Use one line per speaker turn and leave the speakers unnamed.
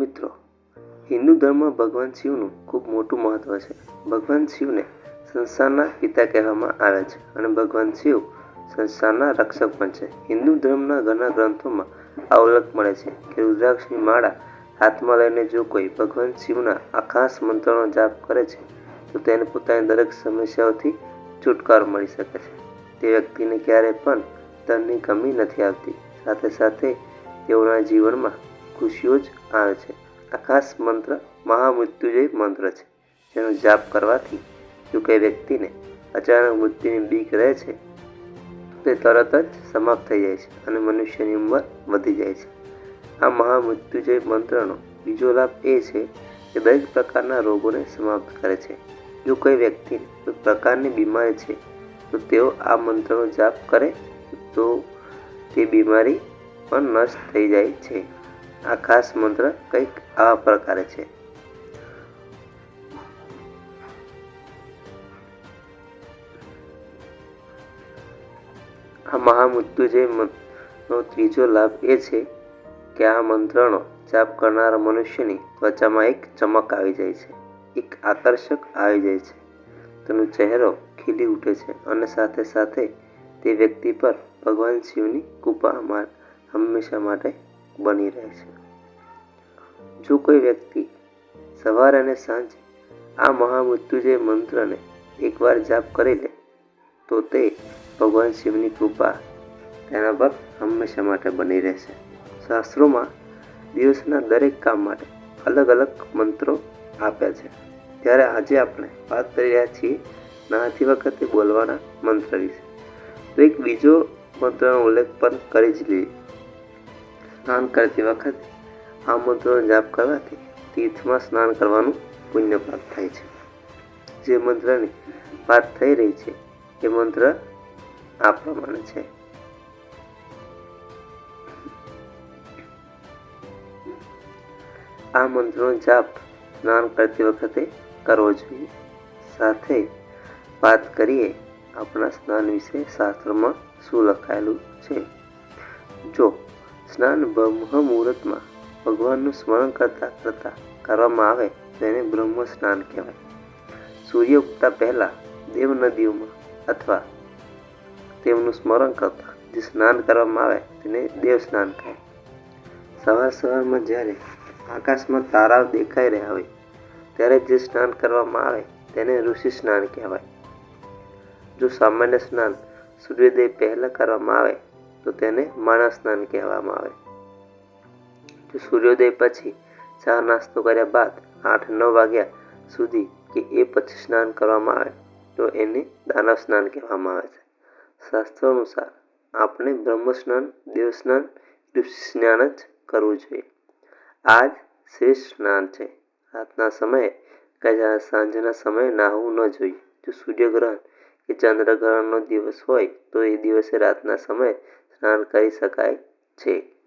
મિત્રો, હિન્દુ ધર્મમાં ભગવાન શિવનું ખૂબ મોટું મહત્વ છે. ભગવાન શિવને સંસારના પિતા કહેવામાં આવે છે અને ભગવાન શિવ સંસારના રક્ષક પણ છે. હિન્દુ ધર્મના ઘણા ગ્રંથોમાં આ ઉલ્લેખ મળે છે કે રુદ્રાક્ષની માળા હાથમાં લઈને જો કોઈ ભગવાન શિવના આકાશ મંત્રનો જાપ કરે છે, તો તેને પોતાની દરેક સમસ્યાઓથી છુટકારો મળી શકે છે. તે વ્યક્તિને ક્યારેય પણ ધનની કમી નથી આવતી. સાથે સાથે તેઓના જીવનમાં ખુશીઓ જ આવે છે. આ ખાસ મંત્ર મહામૃત્યુજય મંત્ર છે. જેનો જાપ કરવાથી જો કોઈ વ્યક્તિને અચાનક મૃત્યુની બીક રહે છે, તે તરત જ સમાપ્ત થઈ જાય છે અને મનુષ્યની ઉંમર વધી જાય છે. આ મહામૃત્યુજય મંત્રનો બીજો લાભ એ છે કે દરેક પ્રકારના રોગોને સમાપ્ત કરે છે. જો કોઈ વ્યક્તિને કોઈ પ્રકારની બીમારી છે, તો તેઓ આ મંત્રનો જાપ કરે તો તે બીમારી પણ નષ્ટ થઈ જાય છે. આ ખાસ મંત્ર કંઈક આવા પ્રકારે છે. આ મહામૃત્યુજય નો ત્રીજો લાભ એ છે કે આ મંત્રનો જાપ કરનારા મનુષ્યની ત્વચામાં એક ચમક આવી જાય છે, એક આકર્ષક આવી જાય છે. તેનો ચહેરો ખીલી ઉઠે છે અને સાથે સાથે તે વ્યક્તિ પર ભગવાન શિવની કૃપા હંમેશા માટે બની રહે છે. જો કોઈ વ્યક્તિ સવારે અને સાંજે આ મહામૃત્યુજય મંત્રને એકવાર જાપ કરી લે, તો તે ભગવાન શિવની કૃપા તેના પર હંમેશા માટે બની રહેશે. શાસ્ત્રોમાં દિવસના દરેક કામ માટે અલગ અલગ મંત્રો આપ્યા છે. ત્યારે આજે આપણે વાત કરી રહ્યા છીએ નહાતી વખતે બોલવાના મંત્ર વિશે. તો એક બીજો મંત્રનો ઉલ્લેખ પણ કરી જ લઈએ. સ્નાન કરતી વખતે આ મંત્રનો જાપ કરવાથી તીર્થમાં સ્નાન કરવાનું પુણ્ય પ્રાપ્ત થાય છે. જે મંત્રની વાત થઈ રહી છે, એ મંત્ર આ પ્રમાણે છે. આ મંત્રનો જાપ સ્નાન કરતી વખતે કરવો જોઈએ. સાથે વાત કરીએ આપણા સ્નાન વિશે શાસ્ત્રમાં શું લખાયેલું છે. જો સ્નાન બ્રહ્મ મુહૂર્તમાં ભગવાનનું સ્મરણ કરતા કરતા કરવામાં આવે તેને બ્રહ્મ સ્નાન કહેવાય. સૂર્ય ઉગતા પહેલાં દેવ નદીઓમાં અથવા તેમનું સ્મરણ કરતા જે સ્નાન કરવામાં આવે તેને દેવ સ્નાન કહે સવાર સવારમાં જ્યારે આકાશમાં તારાઓ દેખાઈ રહ્યા હોય, ત્યારે જે સ્નાન કરવામાં આવે તેને ઋષિ સ્નાન કહેવાય. જો સામાન્ય સ્નાન સૂર્યોદય પહેલાં કરવામાં આવે તો તેને માણસ સ્નાન કહેવામાં આવે. સૂર્યોદય પછી ચા નાસ્તો કર્યા બાદ આઠ નવ વાગ્યા સુધી કે એ પછી સ્નાન કરવામાં આવે, તો એને દાનવ સ્નાન કહેવામાં આવે છે. શાસ્ત્ર અનુસાર આપણે બ્રહ્મ સ્નાન દેવ સ્નાન સ્નાન જ કરવું જોઈએ. આ જ શ્રેષ્ઠ સ્નાન છે. રાતના સમયે કયા સાંજના સમયે નાહવું ન જોઈએ. જો સૂર્યગ્રહણ કે ચંદ્રગ્રહણનો દિવસ હોય, તો એ દિવસે રાતના સમયે સ્નાન કરી શકાય છે.